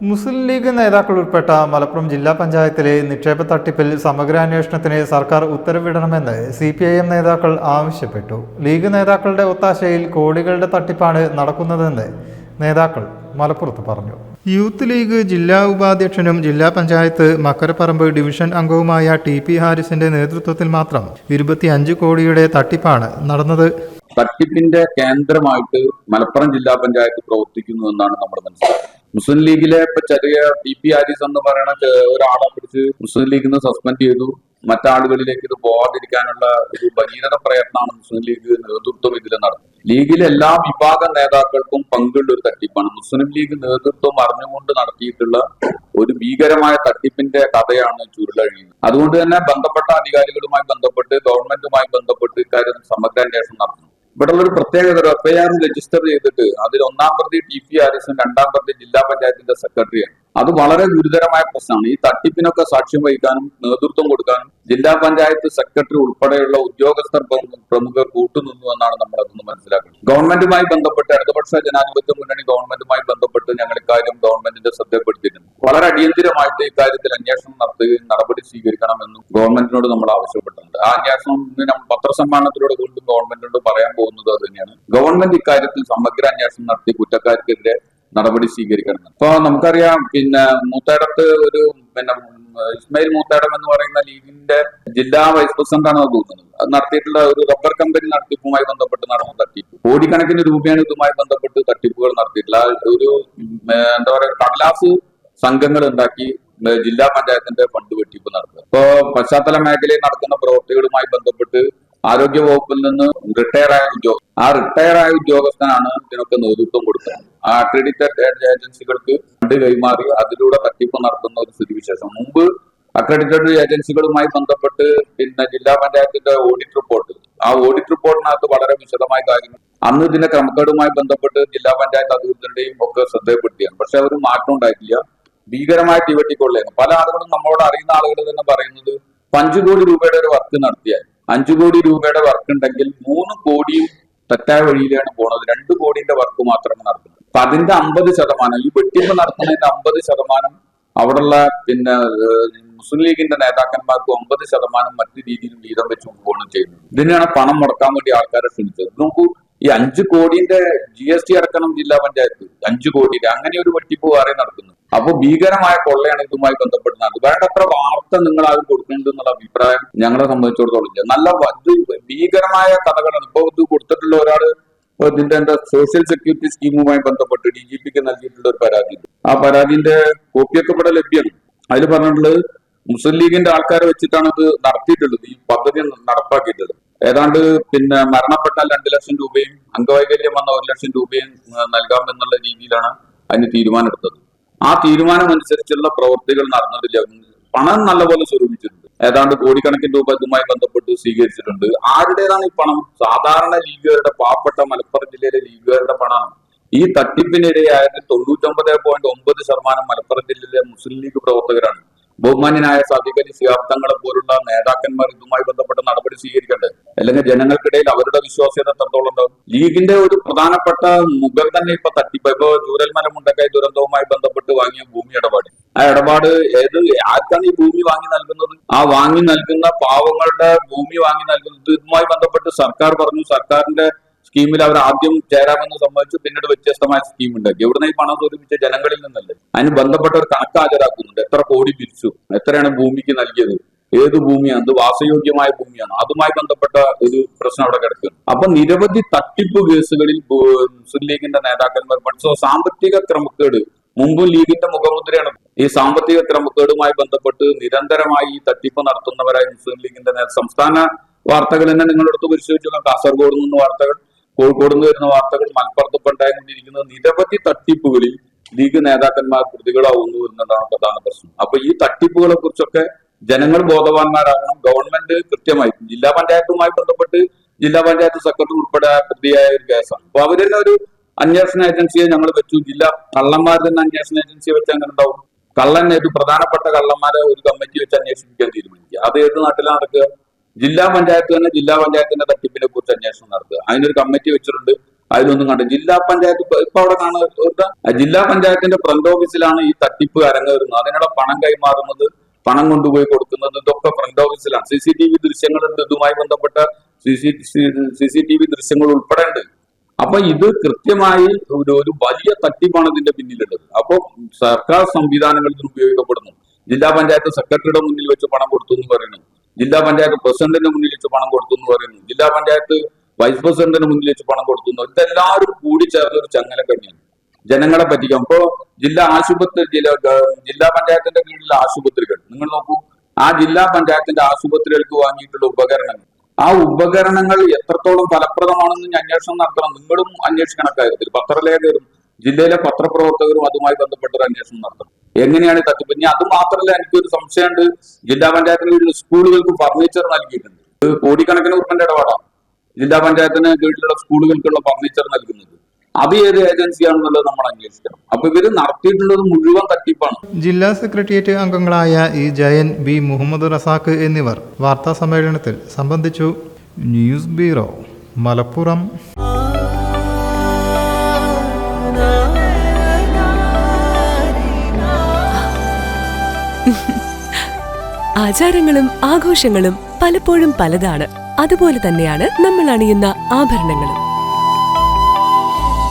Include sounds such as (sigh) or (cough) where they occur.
മുസ്ലിം league നേതാക്കൾ ഉൾപ്പെട്ട മലപ്പുറം ജില്ലാ പഞ്ചായത്തിലെ നിക്ഷേപ തട്ടിപ്പിൽ സമഗ്രാന്വേഷണത്തിന് സർക്കാർ ഉത്തരവിടണമെന്ന് സി പി ഐ എം നേതാക്കൾ ആവശ്യപ്പെട്ടു. ലീഗ് നേതാക്കളുടെ ഒത്താശയിൽ കോടികളുടെ തട്ടിപ്പാണ് നടക്കുന്നതെന്ന് നേതാക്കൾ മലപ്പുറത്ത് പറഞ്ഞു. യൂത്ത് ലീഗ് ജില്ലാ ഉപാധ്യക്ഷനും ജില്ലാ പഞ്ചായത്ത് മക്കരപ്പറമ്പ് ഡിവിഷൻ അംഗവുമായ ടി പി ഹാരിസിന്റെ നേതൃത്വത്തിൽ മാത്രം ഇരുപത്തിയഞ്ച് കോടിയുടെ തട്ടിപ്പാണ് നടന്നത്. തട്ടിപ്പിന്റെ കേന്ദ്രമായിട്ട് മലപ്പുറം ജില്ലാ പഞ്ചായത്ത് പ്രവർത്തിക്കുന്നു എന്നാണ് നമ്മൾ മനസ്സിലാക്കുന്നത്. മുസ്ലിം ലീഗിലെ ഇപ്പൊ ചെറിയ ബി പി ആരിസ് എന്ന് പറയുന്ന ഒരാളെ പിടിച്ച് മുസ്ലിം ലീഗിൽ നിന്ന് സസ്പെൻഡ് ചെയ്തു. മറ്റാളുകളിലേക്ക് ഇത് പോകാതിരിക്കാനുള്ള ഒരു ഭഗീരഥ പ്രയത്നമാണ് മുസ്ലിം ലീഗ് നേതൃത്വം ഇതിൽ നടത്തുന്നത്. ലീഗിലെ എല്ലാ വിഭാഗം നേതാക്കൾക്കും പങ്കുള്ള ഒരു തട്ടിപ്പാണ്. മുസ്ലിം ലീഗ് നേതൃത്വം അറിഞ്ഞുകൊണ്ട് നടത്തിയിട്ടുള്ള ഒരു ഭീകരമായ തട്ടിപ്പിന്റെ കഥയാണ് ചുരുളഴിയുന്നത് അതുകൊണ്ട് തന്നെ ബന്ധപ്പെട്ട അധികാരികളുമായി ബന്ധപ്പെട്ട് ഗവൺമെന്റുമായി ബന്ധപ്പെട്ട് ഇക്കാര്യം സമഗ്ര അന്വേഷണം നടത്തുന്നു. ഇവിടെയുള്ള ഒരു പ്രത്യേകത ഒരു ആർ രജിസ്റ്റർ ചെയ്തിട്ട് അതിൽ ഒന്നാം പ്രതി ടി പി എസ് രണ്ടാം പ്രതി ജില്ലാ പഞ്ചായത്തിന്റെ സെക്രട്ടറിയാണ് അത് വളരെ ഗുരുതരമായ പ്രശ്നമാണ്. ഈ തട്ടിപ്പിനൊക്കെ സാക്ഷ്യം വഹിക്കാനും നേതൃത്വം കൊടുക്കാനും ജില്ലാ പഞ്ചായത്ത് സെക്രട്ടറി ഉൾപ്പെടെയുള്ള ഉദ്യോഗസ്ഥർ പ്രമു- പ്രമുഖർ കൂട്ടുനിന്നു എന്നാണ് നമ്മൾ അതൊന്ന് മനസ്സിലാക്കുന്നത് ഗവൺമെന്റുമായി ബന്ധപ്പെട്ട് ഇടതുപക്ഷ ജനാധിപത്യ മുന്നണി ഗവൺമെന്റുമായി ബന്ധപ്പെട്ട് ഞങ്ങൾ ഇക്കാര്യം ഗവൺമെന്റിന്റെ ശ്രദ്ധപ്പെടുത്തിയിട്ടുണ്ട് വളരെ അടിയന്തിരമായിട്ട് ഇക്കാര്യത്തിൽ അന്വേഷണം നടത്തുകയും നടപടി സ്വീകരിക്കണമെന്നും ഗവൺമെന്റിനോട് നമ്മൾ ആവശ്യപ്പെട്ടിട്ടുണ്ട്. ആ അന്വേഷണം ഇന്ന് നമ്മൾ പത്രസമ്മേളനത്തിലൂടെ വീണ്ടും ഗവൺമെന്റിനോട് പറയാൻ പോകുന്നത് അത് തന്നെയാണ്. ഗവൺമെന്റ് ഇക്കാര്യത്തിൽ സമഗ്ര അന്വേഷണം നടത്തി കുറ്റക്കാർക്കെതിരെ നടപടി സ്വീകരിക്കണം ഇപ്പൊ നമുക്കറിയാം പിന്നെ മൂത്തേടത്ത് ഒരു പിന്നെ ഇസ്മായിൽ മൂത്തേടം എന്ന് പറയുന്ന ലീഗിന്റെ ജില്ലാ വൈസ് പ്രസിഡന്റ് ആണ് തോന്നുന്നത് അത് നടത്തിയിട്ടുള്ള ഒരു റബ്ബർ കമ്പനി നടത്തിപ്പുമായി ബന്ധപ്പെട്ട് നടന്ന തട്ടിപ്പ്. കോടിക്കണക്കിന് രൂപയാണ് ഇതുമായി ബന്ധപ്പെട്ട് തട്ടിപ്പുകൾ നടത്തിയിട്ടുള്ള ഒരു എന്താ പറയുക കടലാസ് സംഘങ്ങൾ ഉണ്ടാക്കി ജില്ലാ പഞ്ചായത്തിന്റെ ഫണ്ട് വെട്ടിപ്പ് നടത്തുക. ഇപ്പോ പശ്ചാത്തല മേഖലയിൽ നടക്കുന്ന പ്രവൃത്തികളുമായി ബന്ധപ്പെട്ട് ആരോഗ്യ വകുപ്പിൽ നിന്ന് റിട്ടയർ ആയ ഉദ്യോഗ ആ റിട്ടയർ ആയ ഉദ്യോഗസ്ഥനാണ് ഇതിനൊക്കെ നേതൃത്വം കൊടുക്കുന്നത് ആ അക്രഡിറ്റഡ് ഏജൻസികൾക്ക് ഫണ്ട് കൈമാറി അതിലൂടെ തട്ടിപ്പ് നടത്തുന്ന ഒരു സ്ഥിതിവിശേഷം. മുമ്പ് അക്രഡിറ്റഡ് ഏജൻസികളുമായി ബന്ധപ്പെട്ട് പിന്നെ ജില്ലാ പഞ്ചായത്തിന്റെ ഓഡിറ്റ് റിപ്പോർട്ട് ആ ഓഡിറ്റ് റിപ്പോർട്ടിനകത്ത് വളരെ വിശദമായ കാര്യങ്ങൾ. അന്ന് ഇതിന്റെ ക്രമക്കേടുമായി ബന്ധപ്പെട്ട് ജില്ലാ പഞ്ചായത്ത് അധികൃതരുടെയും ഒക്കെ ശ്രദ്ധയപ്പെടുത്തിയാണ് പക്ഷെ അവർ മാറ്റം ഉണ്ടായിട്ടില്ല. ഭീകരമായ തീവട്ടിക്കൊള്ളയാണ് പല ആളുകളും നമ്മളോട് അറിയുന്ന ആളുകൾ തന്നെ പറയുന്നത് അഞ്ചു കോടി രൂപയുടെ ഒരു വർക്ക് നടത്തിയാൽ അഞ്ചു കോടി രൂപയുടെ വർക്ക് ഉണ്ടെങ്കിൽ മൂന്ന് കോടിയും തെറ്റായ വഴിയിലാണ് പോണത്. രണ്ട് കോടിന്റെ വർക്ക് മാത്രമേ നടത്തുന്നത് അപ്പൊ അതിന്റെ അമ്പത് ശതമാനം ഈ വെട്ടിപ്പ് നടത്തുന്നതിന്റെ അമ്പത് ശതമാനം അവിടെയുള്ള പിന്നെ മുസ്ലിം ലീഗിന്റെ നേതാക്കന്മാർക്ക് ഒമ്പത് ശതമാനം മറ്റു രീതിയിൽ വീതം വെച്ച് കൊണ്ടുപോകണം ചെയ്യുന്നത് ഇതിനെയാണ് പണം മുടക്കാൻ വേണ്ടി ആൾക്കാരെ ക്ഷണിച്ചത്. നോക്കൂ ഈ അഞ്ചു കോടിന്റെ ജി എസ് ടി അടക്കണം ജില്ലാ പഞ്ചായത്ത് അഞ്ചു കോടിയുടെ. അങ്ങനെ ഒരു വെട്ടിപ്പ് വേറെ നടക്കുന്നു. അപ്പൊ ഭീകരമായ കൊള്ളയാണ് ഇതുമായി ബന്ധപ്പെട്ട് വേണ്ടത്ര വാർത്ത നിങ്ങൾ ആരും കൊടുക്കുന്നുണ്ട് എന്നുള്ള അഭിപ്രായം ഞങ്ങളെ സംബന്ധിച്ചിടത്തോളം നല്ല ഭീകരമായ കഥകളാണ്. ഇപ്പൊ ഇത് കൊടുത്തിട്ടുള്ള ഒരാൾ ഇതിന്റെ എന്താ സോഷ്യൽ സെക്യൂരിറ്റി സ്കീമുമായി ബന്ധപ്പെട്ട് ഡി ജി പിക്ക് നൽകിയിട്ടുള്ള ഒരു പരാതി ആ പരാതിന്റെ കോപ്പിയൊക്കെ ഇവിടെ ലഭ്യമാണ്. അതിൽ പറഞ്ഞിട്ടുള്ളത് മുസ്ലിം ലീഗിന്റെ ആൾക്കാരെ വെച്ചിട്ടാണ് ഇത് നടത്തിയിട്ടുള്ളത്. ഈ പദ്ധതി നടപ്പാക്കിയിട്ടുള്ളത്. ഏതാണ്ട് പിന്നെ മരണപ്പെട്ടാൽ രണ്ട് ലക്ഷം രൂപയും അംഗവൈകല്യം വന്ന ഒരു ലക്ഷം രൂപയും നൽകാം എന്നുള്ള രീതിയിലാണ് അതിന് തീരുമാനമെടുത്തത്. ആ തീരുമാനമനുസരിച്ചുള്ള പ്രവൃത്തികൾ നടന്നിട്ടില്ല പണം നല്ലപോലെ സ്വരൂപിച്ചിട്ടുണ്ട്. ഏതാണ്ട് കോടിക്കണക്കിന് രൂപ ഇതുമായി ബന്ധപ്പെട്ട് സ്വീകരിച്ചിട്ടുണ്ട്. ആരുടേതാണ് ഈ പണം? സാധാരണ ലീഗുകാരുടെ പാവപ്പെട്ട മലപ്പുറം ജില്ലയിലെ ലീഗുകാരുടെ പണമാണ്. ഈ തട്ടിപ്പിനിരയായത് തൊണ്ണൂറ്റൊമ്പത് പോയിന്റ് ഒമ്പത് ശതമാനം മലപ്പുറം ജില്ലയിലെ മുസ്ലിം ലീഗ് പ്രവർത്തകരാണ്. ബഹുമാന്യനായ സാദിഖലി തങ്ങളെ പോലുള്ള നേതാക്കന്മാർ ഇതുമായി ബന്ധപ്പെട്ട നടപടി സ്വീകരിക്കട്ടെ. അല്ലെങ്കിൽ ജനങ്ങൾക്കിടയിൽ അവരുടെ വിശ്വാസ്യത എത്രത്തോളം ഉണ്ടാവും? ലീഗിന്റെ ഒരു പ്രധാനപ്പെട്ട മുഖം തന്നെ ഇപ്പൊ തട്ടിപ്പ്. ഇപ്പൊ ചൂരൽമല മുണ്ടക്കായ ദുരന്തവുമായി ബന്ധപ്പെട്ട് വാങ്ങിയ ഭൂമി ഇടപാട്. ആ ഇടപാട് ഏത് ആർക്കാണ് ഈ ഭൂമി വാങ്ങി നൽകുന്നത്? ആ വാങ്ങി നൽകുന്ന പാവങ്ങളുടെ ഭൂമി വാങ്ങി നൽകുന്നത്. ഇതുമായി ബന്ധപ്പെട്ട് സർക്കാർ പറഞ്ഞു. സർക്കാരിന്റെ സ്കീമിൽ അവർ ആദ്യം ചേരാമെന്ന് സമ്മതിച്ചു. പിന്നീട് വ്യത്യസ്തമായ സ്കീം ഉണ്ടാക്കി എവിടുന്ന ഈ പണം ചോദിപ്പിച്ച ജനങ്ങളിൽ നിന്നല്ലേ? അതിന് ബന്ധപ്പെട്ട ഒരു കണക്ക് ഹാജരാക്കുന്നുണ്ട് എത്ര കോടി പിരിച്ചു. എത്രയാണ് ഭൂമിക്ക് നൽകിയത്? ഏത് ഭൂമിയാണ്? അത് വാസയോഗ്യമായ ഭൂമിയാണ്? അതുമായി ബന്ധപ്പെട്ട ഒരു പ്രശ്നം അവിടെ കിടക്കുന്നു അപ്പൊ നിരവധി തട്ടിപ്പ് കേസുകളിൽ മുസ്ലിം ലീഗിന്റെ നേതാക്കന്മാർ പഠിച്ചോ സാമ്പത്തിക ക്രമക്കേട് മുമ്പ് ലീഗിന്റെ മുഖമുദ്രയാണ്. ഈ സാമ്പത്തിക ക്രമക്കേടുമായി ബന്ധപ്പെട്ട് നിരന്തരമായി ഈ തട്ടിപ്പ് നടത്തുന്നവരായി മുസ്ലിം ലീഗിന്റെ സംസ്ഥാന വാർത്തകൾ തന്നെ നിങ്ങളെടുത്ത് പരിശോധിച്ചു നോക്കാം. കാസർഗോഡ് നിന്ന് വാർത്തകൾ കോഴിക്കോട് നിന്ന് വരുന്ന വാർത്തകൾ മലപ്പുറത്ത് ഇപ്പൊ ഉണ്ടായിക്കൊണ്ടിരിക്കുന്ന നിരവധി തട്ടിപ്പുകളിൽ ലീഗ് നേതാക്കന്മാർ പ്രതികളാവുന്നു എന്നതാണ് പ്രധാന പ്രശ്നം. അപ്പൊ ഈ തട്ടിപ്പുകളെ കുറിച്ചൊക്കെ ജനങ്ങൾ ബോധവാന്മാരാകണം. ഗവൺമെന്റ് കൃത്യമായി ജില്ലാ പഞ്ചായത്തുമായി ബന്ധപ്പെട്ട് ജില്ലാ പഞ്ചായത്ത് സെക്രട്ടറി ഉൾപ്പെടെ പ്രതിയായ ഒരു കേസാണ് അപ്പൊ അവർ തന്നെ ഒരു അന്വേഷണ ഏജൻസിയെ ഞങ്ങൾ വെച്ചു. ജില്ലാ കള്ളന്മാർ തന്നെ അന്വേഷണ ഏജൻസിയെ വെച്ച് അങ്ങനെ ഉണ്ടാവും കള്ളൻ ഒരു പ്രധാനപ്പെട്ട കള്ളന്മാരെ ഒരു കമ്മിറ്റി വെച്ച് അന്വേഷിപ്പിക്കാൻ തീരുമാനിക്കുക. അത് ഏത് നാട്ടിലാണ് നടക്കുക? ജില്ലാ പഞ്ചായത്ത് തന്നെ ജില്ലാ പഞ്ചായത്തിന്റെ തട്ടിപ്പിനെ കുറിച്ച് അന്വേഷണം നടത്തുക. അതിനൊരു കമ്മിറ്റി വെച്ചിട്ടുണ്ട്. അതിലൊന്നും കണ്ടു ജില്ലാ പഞ്ചായത്ത് ഇപ്പൊ അവിടെ കാണുക ജില്ലാ പഞ്ചായത്തിന്റെ ഫ്രണ്ട് ഓഫീസിലാണ് ഈ തട്ടിപ്പ് അരങ്ങേറുന്നത്. അതിനുള്ള പണം കൈമാറുന്നത് പണം കൊണ്ടുപോയി കൊടുക്കുന്നത് ഇതൊക്കെ ഫ്രണ്ട് ഓഫീസിലാണ് സി സി ടി വി ദൃശ്യങ്ങളുണ്ട് ഇതുമായി ബന്ധപ്പെട്ട സി സി ടി വി ദൃശ്യങ്ങൾ ഉൾപ്പെടെ ഉണ്ട്. അപ്പൊ ഇത് കൃത്യമായി ഒരു ഒരു വലിയ തട്ടിപ്പാണ് ഇതിന്റെ പിന്നിലുള്ളത്. അപ്പൊ സർക്കാർ സംവിധാനങ്ങൾ ഇതിന് ഉപയോഗിക്കപ്പെടുന്നു ജില്ലാ പഞ്ചായത്ത് സെക്രട്ടറിയുടെ മുന്നിൽ വെച്ച് പണം കൊടുത്തു എന്ന് പറയുന്നു. ജില്ലാ പഞ്ചായത്ത് പ്രസിഡന്റിന്റെ മുന്നിൽ വെച്ച് പണം കൊടുത്തു എന്ന് പറയുന്നു. ജില്ലാ പഞ്ചായത്ത് വൈസ് പ്രസിഡന്റിന്റെ മുന്നിൽ വെച്ച് പണം കൊടുത്തു ഇതെല്ലാവരും കൂടി ചേർന്ന ഒരു ചങ്ങലക്കണ്ണിയാണ് ജനങ്ങളെ പറ്റിക്കാം. ഇപ്പോ ജില്ലാ ആശുപത്രി ജില്ലാ ജില്ലാ പഞ്ചായത്തിന്റെ കീഴിലുള്ള ആശുപത്രികൾ. നിങ്ങൾ നോക്കൂ ആ ജില്ലാ പഞ്ചായത്തിന്റെ ആശുപത്രികൾക്ക് വാങ്ങിയിട്ടുള്ള ഉപകരണങ്ങൾ. ആ ഉപകരണങ്ങൾ എത്രത്തോളം ഫലപ്രദമാണെന്ന് ഞാൻ അന്വേഷണം നടത്തണം. നിങ്ങളും അന്വേഷിക്കണം കാര്യത്തിൽ. പത്രലേഖകരും ജില്ലയിലെ പത്രപ്രവർത്തകരും അതുമായി ബന്ധപ്പെട്ട ഒരു അന്വേഷണം നടത്തണം. എങ്ങനെയാണ് തട്ടിപ്പ് ഇനി അത് മാത്രമല്ല എനിക്കൊരു സംശയമുണ്ട്. ജില്ലാ പഞ്ചായത്തിന് കീഴിൽ സ്കൂളുകൾക്ക് ഫർണിച്ചർ നൽകിയിട്ടുണ്ട്. കോടിക്കണക്കിന് ഉറുപ്പിന്റെ ഇടപാടാണ്. ജില്ലാ പഞ്ചായത്തിന് കീഴിലുള്ള സ്കൂളുകൾക്കുള്ള ഫർണിച്ചർ നൽകുന്നത്. അത് ഏത് ഏജൻസിയാണെന്നുള്ളത് നമ്മൾ അന്വേഷിക്കണം. അപ്പൊ ഇവർ നടത്തിയിട്ടുള്ളത് മുഴുവൻ തട്ടിപ്പാണ്. ജില്ലാ സെക്രട്ടേറിയറ്റ് അംഗങ്ങളായ ഇ ജയൻ ബി മുഹമ്മദ് റസാഖ് എന്നിവർ വാർത്താ സമ്മേളനത്തിൽ സംബന്ധിച്ചു. News bureau Malappuram. (laughs) ആചാരങ്ങളും ആഘോഷങ്ങളും പലപ്പോഴും പലതാണ്. അതുപോലെ തന്നെയാണ് നമ്മൾ അണിയുന്ന ആഭരണങ്ങളും.